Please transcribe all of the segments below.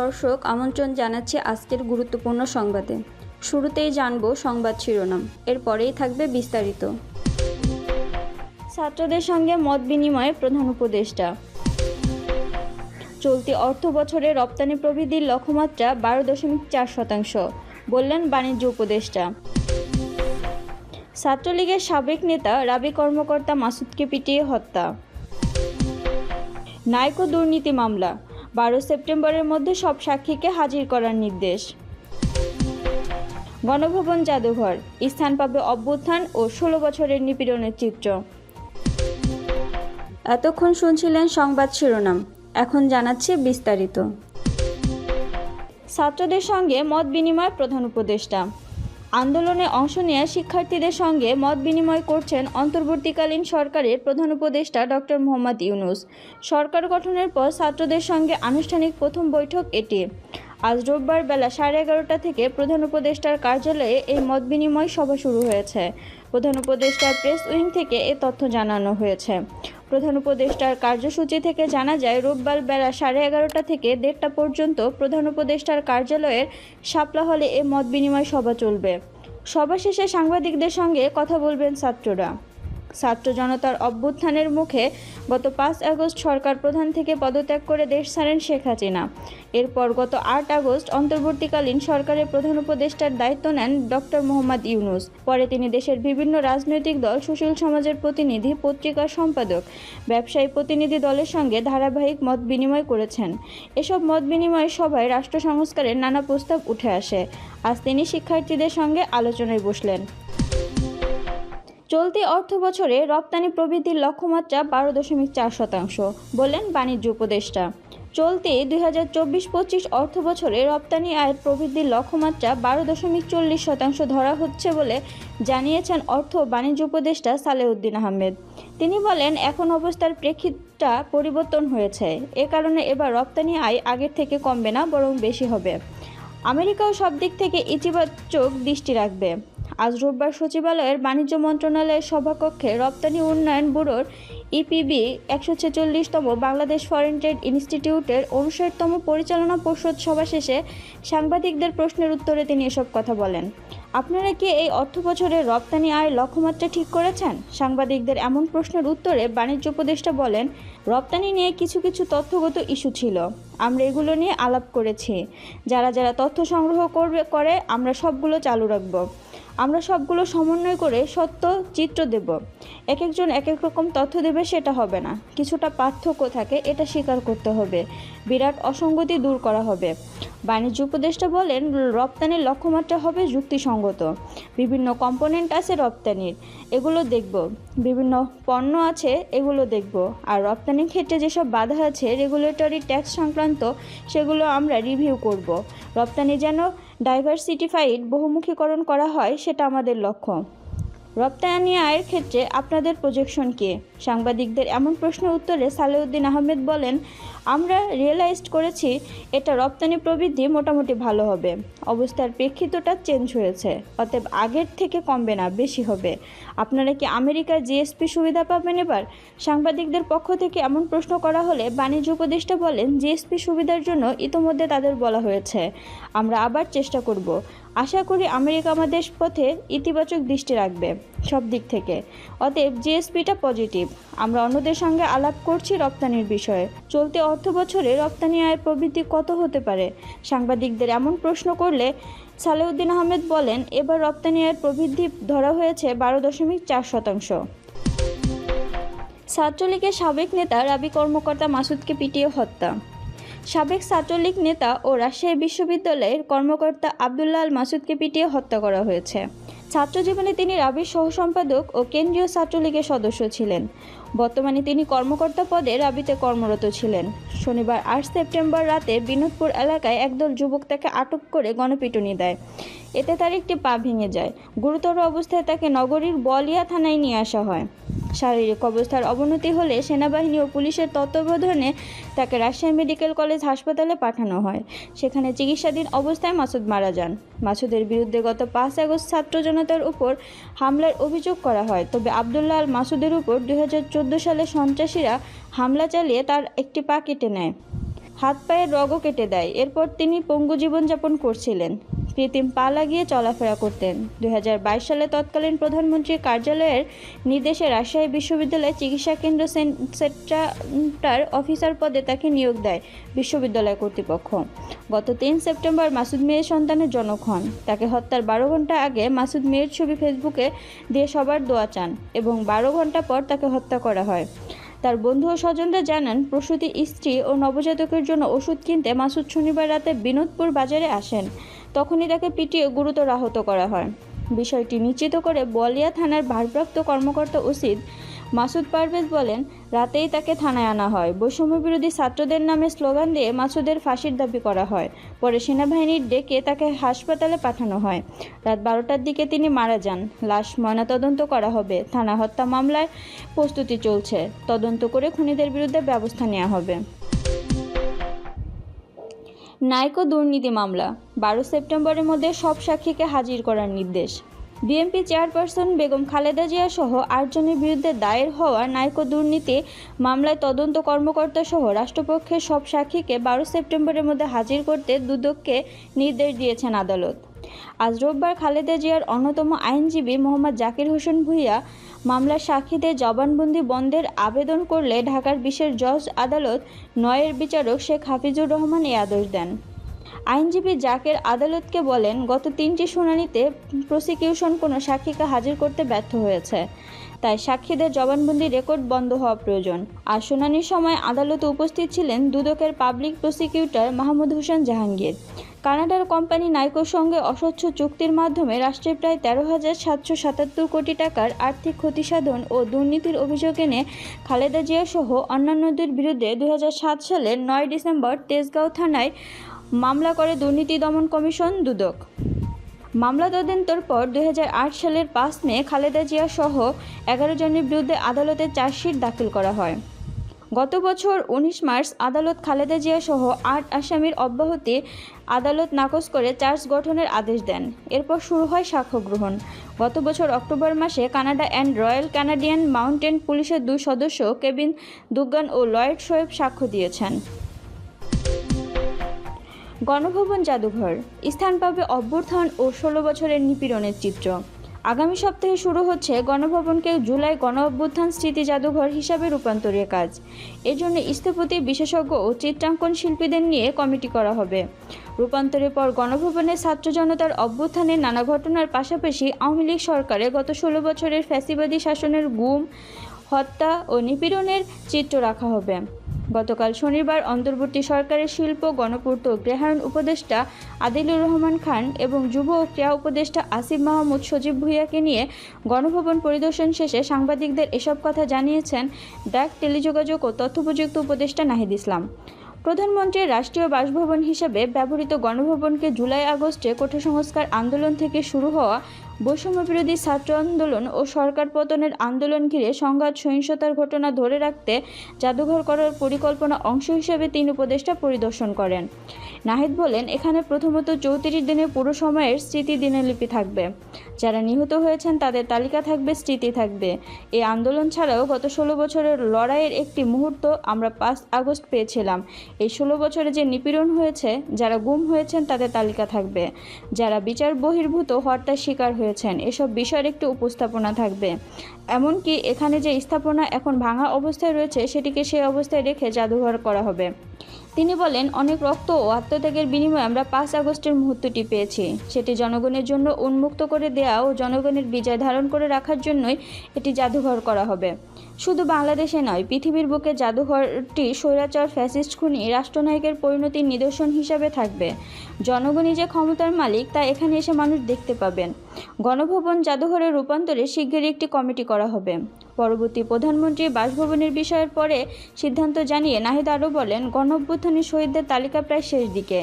দর্শক আমন্ত্রণ জানাচ্ছি আজকের গুরুত্বপূর্ণ সংবাদে। শুরুতেই জানব সংবাদ শিরোনাম, এরপরেই থাকবে বিস্তারিত। ছাত্রদের সঙ্গে মত বিনিময়ে প্রধান উপদেষ্টা। চলতি অর্থ বছরে রপ্তানি প্রবৃদ্ধির লক্ষ্যমাত্রা বারো দশমিক চার শতাংশ, বললেন বাণিজ্য উপদেষ্টা। ছাত্রলীগের সাবেক নেতা রাবি কর্মকর্তা মাসুদকে পিটিয়ে হত্যা। নাইকো দুর্নীতি মামলা বারো সেপ্টেম্বরের মধ্যে সব সাক্ষীকে হাজির করার নির্দেশ। গণভবন জাদুঘর, স্থান পাবে অভ্যুত্থান ও ষোলো বছরের নিপীড়নের চিত্র। এতক্ষণ শুনছিলেন সংবাদ শিরোনাম, এখন জানাচ্ছি বিস্তারিত। ছাত্রদের সঙ্গে মত বিনিময় প্রধান উপদেষ্টা। আন্দোলনে অংশ নেয়া শিক্ষার্থীদের সঙ্গে মত বিনিময় করছেন অন্তর্বর্তীকালীন সরকারের প্রধান উপদেষ্টা ডক্টর মোহাম্মদ ইউনুস। সরকার গঠনের পর ছাত্রদের সঙ্গে আনুষ্ঠানিক প্রথম বৈঠক এটি। আজ রোববার বেলা সাড়ে এগারোটা থেকে প্রধান উপদেষ্টার কার্যালয়ে এই মত বিনিময় সভা শুরু হয়েছে। প্রধান উপদেষ্টার প্রেস উইং থেকে এ তথ্য জানানো হয়েছে। প্রধান উপদেষ্টার কার্যসূচি থেকে জানা যায়, রোববার বেলা সাড়ে এগারোটা থেকে দেড়টা পর্যন্ত প্রধান উপদেষ্টার কার্যালয়ের সাপলা হলে এ মত বিনিময় সভা চলবে। সভা শেষে সাংবাদিকদের সঙ্গে কথা বলবেন ছাত্ররা। ছাত্র জনতার অভ্যুত্থানের মুখে গত পাঁচ আগস্ট সরকার প্রধান থেকে পদত্যাগ করে দেশ ছাড়েন শেখ হাসিনা। এরপর গত আট আগস্ট অন্তর্বর্তীকালীন সরকারের প্রধান উপদেষ্টার দায়িত্ব নেন ডক্টর মোহাম্মদ ইউনুস। পরে তিনি দেশের বিভিন্ন রাজনৈতিক দল, সুশীল সমাজের প্রতিনিধি পত্রিকার সম্পাদক, ব্যবসায়ী প্রতিনিধি দলের সঙ্গে ধারাবাহিক মত বিনিময় করেছেন। এসব মত বিনিময় সভায় রাষ্ট্র সংস্কারের নানা প্রস্তাব উঠে আসে। আজ তিনি শিক্ষার্থীদের সঙ্গে আলোচনায় বসলেন। চলতি অর্থ বছরে রপ্তানি প্রবৃদ্ধির লক্ষ্যমাত্রা বারো দশমিক চার শতাংশ, বললেন বাণিজ্য উপদেষ্টা। চলতি দুই হাজার চব্বিশ পঁচিশ অর্থ বছরে রপ্তানি আয়ের প্রবৃদ্ধির লক্ষ্যমাত্রা বারো দশমিক চল্লিশ শতাংশ ধরা হচ্ছে বলে জানিয়েছেন অর্থ বাণিজ্য উপদেষ্টা সালেউদ্দিন আহমেদ। তিনি বলেন, এখন অবস্থার প্রেক্ষিতটা পরিবর্তন হয়েছে। এ কারণে এবার রপ্তানি আয় আগের থেকে কমবে না, বরং বেশি হবে। আমেরিকাও সব দিক থেকে ইতিবাচক দৃষ্টি রাখবে। আজ রোববার সচিবালয়ের বাণিজ্য মন্ত্রণালয়ের সভাকক্ষে রপ্তানি উন্নয়ন ব্যুরোর ইপিবি একশো ছেচল্লিশতম বাংলাদেশ ফরেন ট্রেড ইনস্টিটিউটের উনষাটতম পরিচালনা পর্ষদ সভা শেষে সাংবাদিকদের প্রশ্নের উত্তরে তিনি এসব কথা বলেন। আপনারা কি এই অর্থ বছরের রপ্তানি আয় লক্ষ্যমাত্রা ঠিক করেছেন? সাংবাদিকদের এমন প্রশ্নের উত্তরে বাণিজ্য উপদেষ্টা বলেন, রপ্তানি নিয়ে কিছু কিছু তথ্যগত ইস্যু ছিল। আমরা এগুলো নিয়ে আলাপ করেছি। যারা যারা তথ্য সংগ্রহ করবে, করে আমরা সবগুলো চালু রাখব। আমরা সবগুলো সমন্বয় করে সত্য চিত্র দেব। এক একজন এক এক রকম তথ্য দেবে, সেটা হবে না। কিছুটা পার্থক্য থাকে, এটা স্বীকার করতে হবে। বিরাট অসঙ্গতি দূর করা হবে। বাণিজ্য উপদেষ্টা বলেন, রপ্তানির লক্ষ্যমাত্রা হবে যুক্তিসঙ্গত। বিভিন্ন কম্পোনেন্ট আছে রপ্তানির, এগুলো দেখব। বিভিন্ন পণ্য আছে, এগুলো দেখব। আর রপ্তানির ক্ষেত্রে যেসব বাধা আছে রেগুলেটরি ট্যাক্স সংক্রান্ত, সেগুলো আমরা রিভিউ করব। রপ্তানি যেন ডাইভার্সিটিফাইড বহুমুখীকরণ করা হয় সেটা আমাদের লক্ষ্য। রপ্তানি আয়ের ক্ষেত্রে আপনাদের প্রজেকশন কে? সাংবাদিকদের এমন প্রশ্নের উত্তরে সালেউদ্দিন আহমেদ বলেন আমরা রিয়েলাইজড করেছি এটা রপ্তানি প্রবৃদ্ধি মোটামুটি ভালো হবে। অবস্থার প্রেক্ষিতটা চেঞ্জ হয়েছে। অতএব আগের থেকে কমবে না, বেশি হবে। আপনারা কি আমেরিকার জিএসপি সুবিধা পাবেন এবার? সাংবাদিকদের পক্ষ থেকে এমন প্রশ্ন করা হলে বাণিজ্য উপদেষ্টা বলেন জিএসপি সুবিধার জন্য ইতোমধ্যে তাদের বলা হয়েছে। আমরা আবার চেষ্টা করব। আশা করি আমেরিকা আমাদের পথে ইতিবাচক দৃষ্টি রাখবে সব দিক থেকে। অতএব জিএসপিটা পজিটিভ আমরা অন্যদের সঙ্গে আলাপ করছি রপ্তানির বিষয়ে। চলতি অর্থ বছরে রপ্তানি আয়ের প্রবৃদ্ধি কত হতে পারে? সাংবাদিকদের এমন প্রশ্ন করলে সালেউদ্দিন আহমেদ বলেন, এবার রপ্তানি আয়ের প্রবৃদ্ধি ধরা হয়েছে বারো দশমিক চার শতাংশ। ছাত্রলীগের সাবেক নেতা রাবি কর্মকর্তা মাসুদকে পিটিয়ে হত্যা। সাবেক ছাত্রলীগ নেতা ও রাজশাহী বিশ্ববিদ্যালয়ের কর্মকর্তা আবদুল্লাহ আল মাসুদকে পিটিয়ে হত্যা করা হয়েছে। ছাত্রজীবনে তিনি রাবির সহসম্পাদক ও কেন্দ্রীয় ছাত্রলীগের সদস্য ছিলেন। বর্তমানে তিনি কর্মকর্তা পদে রাবিতে কর্মরত ছিলেন। শনিবার আট সেপ্টেম্বর রাতে বিনোদপুর এলাকায় একদল যুবক তাকে আটক করে গণপিটুনি দেয়। এতে তার একটি পা ভেঙে যায়। গুরুতর অবস্থায় তাকে নগরীর বলিয়া থানায় নিয়ে আসা হয়। শারীরিক অবস্থার অবনতি হলে সেনাবাহিনী ও পুলিশের তত্ত্বাবধানে তাকে রাজশাহী মেডিকেল কলেজ হাসপাতালে পাঠানো হয়। সেখানে চিকিৎসাধীন অবস্থায় মাসুদ মারা যান। মাসুদের বিরুদ্ধে গত পাঁচ আগস্ট ছাত্র জনতার উপর হামলার অভিযোগ করা হয়। তবে আবদুল্লাহ আল মাসুদের উপর দু হাজার চোদ্দ সালে সন্ত্রাসীরা হামলা চালিয়ে তার একটি পা কেটে নেয়। হাত পায়ের রগও কেটে দেয়। এরপর তিনি পঙ্গু জীবনযাপন করছিলেন। কৃত্রিম পা লাগিয়ে চলাফেরা করতেন। দুই হাজার বাইশ সালে তৎকালীন প্রধানমন্ত্রীর কার্যালয়ের নির্দেশে রাজশাহী বিশ্ববিদ্যালয় চিকিৎসা কেন্দ্র সেন- সেন্টার অফিসার পদে তাকে নিয়োগ দেয় বিশ্ববিদ্যালয় কর্তৃপক্ষ। গত তিন সেপ্টেম্বর মাসুদ মেয়ের সন্তানের জনক হন। তাকে হত্যার বারো ঘণ্টা আগে মাসুদ মেয়ের ছবি ফেসবুকে দিয়ে সবার দোয়া চান এবং বারো ঘণ্টা পর তাকে হত্যা করা হয়। তার বন্ধু ও স্বজনরা জানান, প্রসূতি স্ত্রী ও নবজাতকের জন্য ওষুধ কিনতে মাসুদ শনিবার রাতে বিনোদপুর বাজারে আসেন। তখনই তাকে পিটিয়ে গুরুতর আহত করা হয়। বিষয়টি নিশ্চিত করে বলিয়া থানার ভারপ্রাপ্ত কর্মকর্তা ওসিদ মাসুদ পারভেজ বলেন, রাতেই তাকে থানায় আনা হয়। বৈষম্য বিরোধী ছাত্রদের নামে স্লোগান দিয়ে মাসুদের ফাঁসির দাবি করা হয়। পরে সেনাবাহিনীর ডেকে তাকে হাসপাতালে পাঠানো হয়। রাত বারোটার দিকে তিনি মারা যান। লাশ ময়নাতদন্ত করা হবে। থানা হত্যা মামলায় প্রস্তুতি চলছে। তদন্ত করে খুনিদের বিরুদ্ধে ব্যবস্থা নেওয়া হবে। নাইকো দুর্নীতি মামলা। বারো সেপ্টেম্বরের মধ্যে সব সাক্ষীকে হাজির করার নির্দেশ। বিএনপি চেয়ারপারসন বেগম খালেদা জিয়া সহ আটজনের বিরুদ্ধে দায়ের হওয়া নাইকো দুর্নীতি মামলায় তদন্ত কর্মকর্তা সহ রাষ্ট্রপক্ষের সব সাক্ষীকে বারো সেপ্টেম্বরের মধ্যে হাজির করতে দুদককে নির্দেশ দিয়েছেন আদালত। আজ রোববার খালেদা জিয়ার অন্যতম আইনজীবী মোহাম্মদ জাকির হোসেন ভূঁইয়া মামলার সাক্ষীদের জবানবন্দি বন্ধের আবেদন করলে ঢাকার বিশেষ জজ আদালত নয়ের বিচারক শেখ হাফিজুর রহমান এই আদেশ দেন। আইনজীবী জাকের আদালতকে বলেন, গত তিনটি শুনানিতে প্রসিকিউশন কোনো সাক্ষীকে হাজির করতে ব্যর্থ হয়েছে। তাই সাক্ষীদের জবানবন্দি রেকর্ড বন্ধ হওয়া প্রয়োজন। আর শুনানির সময় আদালতে উপস্থিত ছিলেন দুদকের পাবলিক প্রসিকিউটর মাহমুদ হোসেন জাহাঙ্গীর। কানাডার কোম্পানি নাইকোর সঙ্গে অস্বচ্ছ চুক্তির মাধ্যমে রাষ্ট্রের প্রায় তেরো হাজার সাতশো সাতাত্তর কোটি টাকার আর্থিক ক্ষতিসাধন ও দুর্নীতির অভিযোগ এনে খালেদা জিয়া সহ অন্যান্যদের বিরুদ্ধে দু হাজার সাত সালের নয় ডিসেম্বর তেজগাঁও থানায় মামলা করে দুর্নীতি দমন কমিশন দুদক। মামলা তদন্তের পর দু হাজার আট সালের পাঁচ মে খালেদা জিয়া সহ এগারো জনের বিরুদ্ধে আদালতে চার্জশিট দাখিল করা হয়। গত বছর উনিশ মার্চ আদালত খালেদা জিয়া সহ আট আসামির অব্যাহতি আদালত নাকচ করে চার্জ গঠনের আদেশ দেন। এরপর শুরু হয় সাক্ষ্য গ্রহণ। গত বছর অক্টোবর মাসে Canada and royal Canadian mountain পুলিশের দুই সদস্য কেবিন দুগান ও লয়েড শোয়েব সাক্ষ্য দিয়েছেন। গণভবন জাদুঘর। স্থান পাবে অভ্যুত্থান ও ষোলো বছরের নিপীড়নের চিত্র। আগামী সপ্তাহে শুরু হচ্ছে গণভবনকে জুলাই গণ অভ্যুত্থান স্মৃতি জাদুঘর হিসাবে রূপান্তরের কাজ। এর জন্য স্থপতি, বিশেষজ্ঞ ও চিত্রাঙ্কন শিল্পীদের নিয়ে কমিটি করা হবে। রূপান্তরের পর গণভবনে ছাত্র জনতার অভ্যুত্থানের নানা ঘটনার পাশাপাশি আওয়ামী লীগ সরকারে গত ষোলো বছরের ফ্যাসিবাদী শাসনের গুম, হত্যা ও নিপীড়নের চিত্র রাখা হবে। গতকাল শনিবার অন্তর্বর্তী সরকারের শিল্প, গণপূর্ত ও গৃহায়ণ উপদেষ্টা আদিলুর রহমান খান এবং যুব ও ক্রীড়া উপদেষ্টা আসিফ মাহমুদ, সজীব ভুইয়াকে নিয়ে গণভবন পরিদর্শন শেষে সাংবাদিকদের এসব কথা জানিয়েছেন ডাক, টেলিযোগাযোগ ও তথ্য প্রযুক্তি উপদেষ্টা নাহিদ ইসলাম। প্রধানমন্ত্রীর রাষ্ট্রীয় বাসভবন হিসেবে ব্যবহৃত গণভবনকে জুলাই আগস্টে কোঠা সংস্কার আন্দোলন থেকে শুরু হওয়া বৈষম্য বিরোধী ছাত্র আন্দোলন ও সরকার পতনের আন্দোলন ঘিরে সংঘাত, সহিংসতার ঘটনা ধরে রাখতে জাদুঘর করার পরিকল্পনা অংশ হিসেবে তিন উপদেষ্টা পরিদর্শন করেন। নাহিদ বলেন, এখানে প্রথমত চৌত্রিশ দিনের পুরো সময়ের স্মৃতি দিনলিপি থাকবে। যারা নিহত হয়েছেন তাদের তালিকা থাকবে, স্মৃতি থাকবে। এই আন্দোলন ছাড়াও গত ষোলো বছরের লড়াইয়ের একটি মুহূর্ত আমরা পাঁচ আগস্ট পেয়েছিলাম। এই ষোলো বছরে যে নিপীড়ন হয়েছে, যারা গুম হয়েছেন তাদের তালিকা থাকবে। যারা বিচার বহির্ভূত হত্যার শিকার হয়েছেন এসব বিষয়ের একটি উপস্থাপনা থাকবে। এমনকি এখানে যে স্থাপনা এখন ভাঙা অবস্থায় রয়েছে, সেটিকে সেই অবস্থায় রেখে জাদুঘর করা হবে। তিনি বলেন, অনেক রক্ত ও আত্মত্যাগের বিনিময়ে আমরা পাঁচ আগস্টের মুহূর্তটি পেয়েছি। সেটি জনগণের জন্য উন্মুক্ত করে দেওয়া ও জনগণের বিজয় ধারণ করে রাখার জন্যই এটি জাদুঘর করা হবে। শুধু বাংলাদেশে নয়, পৃথিবীর বুকে জাদুঘরটি স্বৈরাচার, ফ্যাসিস্ট খুনি, রাষ্ট্রনায়কের পরিণতির নিদর্শন হিসাবে থাকবে। জনগণই যে ক্ষমতার মালিক, তা এখানে এসে মানুষ দেখতে পাবেন। গণভবন জাদুঘরের রূপান্তরে শিগগিরই একটি কমিটি করা হবে। পরবর্তী প্রধানমন্ত্রী বাসভবনের বিষয়ের পরে সিদ্ধান্ত জানিয়ে নাহিদ আরও বলেন, গণঅভ্যুত্থানের শহীদদের তালিকা প্রায় শেষ দিকে।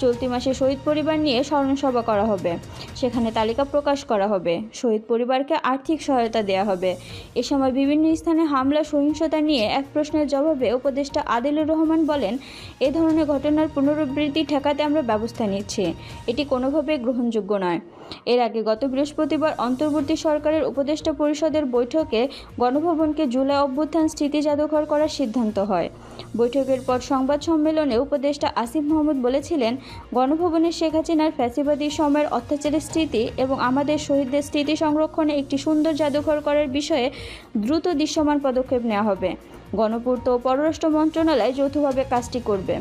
চলতি মাসে শহীদ পরিবার নিয়ে স্মরণসভা করা হবে। সেখানে তালিকা প্রকাশ করা হবে। শহীদ পরিবারকে আর্থিক সহায়তা দেওয়া হবে। এ সময় বিভিন্ন স্থানে হামলা, সহিংসতা নিয়ে এক প্রশ্নের জবাবে উপদেষ্টা আদিলুর রহমান বলেন, এ ধরনের ঘটনার পুনরাবৃত্তি ঠেকাতে আমরা ব্যবস্থা নিচ্ছি। এটি কোনোভাবে গ্রহণযোগ্য নয়। এর আগে গত বৃহস্পতিবার অন্তর্বর্তী সরকারের উপদেষ্টা পরিষদের বৈঠকে গণভবনকে জুলাই অভ্যুত্থান স্মৃতি জাদুঘর করার সিদ্ধান্ত হয়। বৈঠকের পর সংবাদ সম্মেলনে উপদেষ্টা আসিফ মাহমুদ বলেছিলেন, গণভবনে শেখ হাসিনার ফ্যাসিবাদী সময়ের অত্যাচারের স্মৃতি এবং আমাদের শহীদদের স্মৃতি সংরক্ষণে একটি সুন্দর জাদুঘর করার বিষয়ে দ্রুত দৃশ্যমান পদক্ষেপ নেওয়া হবে। গণপূর্ত ও পররাষ্ট্র মন্ত্রণালয় যৌথভাবে কাজটি করবে।